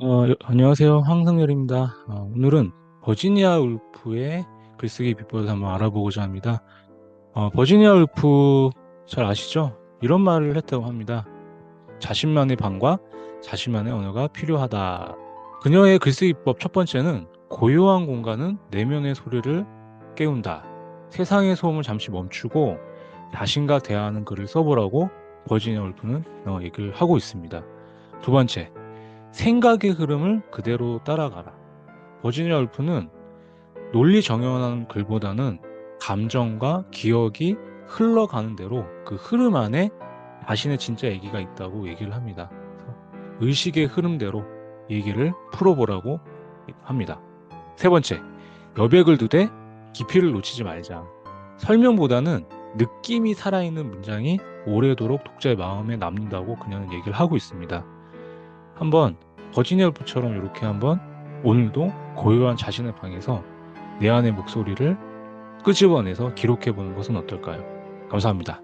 어, 여- 안녕하세요. 황성열입니다. 어, 오늘은 버지니아 울프의 글쓰기 비법을 한번 알아보고자 합니다. 어, 버지니아 울프 잘 아시죠? 이런 말을 했다고 합니다. 자신만의 방과 자신만의 언어가 필요하다. 그녀의 글쓰기 비법 첫 번째는 고요한 공간은 내면의 소리를 깨운다. 세상의 소음을 잠시 멈추고 자신과 대화하는 글을 써보라고 버지니아 울프는 어, 얘기를 하고 있습니다. 두 번째, 생각의 흐름을 그대로 따라가라. 버지니아 울프는 논리 정연한 글보다는 감정과 기억이 흘러가는 대로 그 흐름 안에 자신의 진짜 얘기가 있다고 얘기를 합니다. 의식의 흐름대로 얘기를 풀어보라고 합니다. 세 번째, 여백을 두되 깊이를 놓치지 말자. 설명보다는 느낌이 살아있는 문장이 오래도록 독자의 마음에 남는다고 그녀는 얘기를 하고 있습니다. 한번 버지니아 울프처럼 이렇게 한번 오늘도 고요한 자신의 방에서 내 안의 목소리를 끄집어내서 기록해 보는 것은 어떨까요? 감사합니다.